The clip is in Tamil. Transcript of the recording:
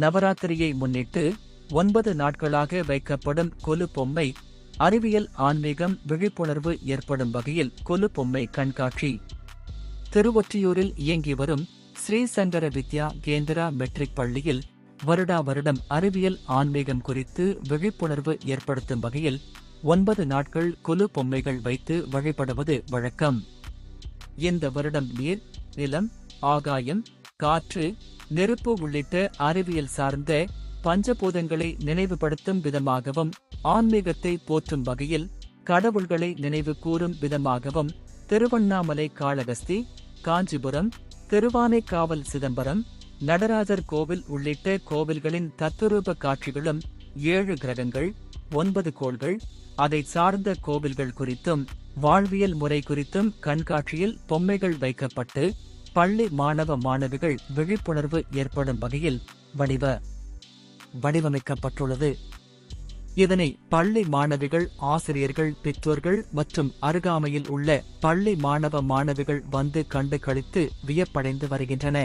நவராத்திரியை முன்னிட்டு ஒன்பது நாட்களாக வைக்கப்படும் கொலு பொம்மை அறிவியல் ஆன்மீகம் விழிப்புணர்வு ஏற்படும் வகையில் கொலு பொம்மை கண்காட்சி. திருவொற்றியூரில் இயங்கி வரும் ஸ்ரீ சங்கர வித்யா கேந்திரா மெட்ரிக் பள்ளியில் வருடா வருடம் அறிவியல் ஆன்மீகம் குறித்து விழிப்புணர்வு ஏற்படுத்தும் வகையில் ஒன்பது நாட்கள் கொலு பொம்மைகள் வைத்து வழிபடுவது வழக்கம். இந்த வருடம் நீர் நிலம் ஆகாயம் காற்று நெருப்பு உள்ளிட்ட அறிவியல் சார்ந்த பஞ்சபூதங்களை நினைவுபடுத்தும் விதமாகவும் ஆன்மீகத்தை போற்றும் வகையில் கடவுள்களை நினைவு கூறும் விதமாகவும் திருவண்ணாமலை காளகஸ்தி காஞ்சிபுரம் திருவானைக்காவல் சிதம்பரம் நடராஜர் கோவில் உள்ளிட்ட கோவில்களின் தத்துரூப காட்சிகளும் ஏழு கிரகங்கள் ஒன்பது கோள்கள் அதை சார்ந்த கோவில்கள் குறித்தும் வாழ்வியல் முறை குறித்தும் கண்காட்சியில் பொம்மைகள் வைக்கப்பட்டு பள்ளி மாணவ மாணவிகள் விழிப்புணர்வு ஏற்படும் வகையில் வடிவ வடிவமைக்கப்பட்டுள்ளது. இதனை பள்ளி மாணவிகள் ஆசிரியர்கள் பெற்றோர்கள் மற்றும் அருகாமையில் உள்ள பள்ளி மாணவ மாணவிகள் வந்து கண்டு கழித்து வியப்படைந்து வருகின்றன.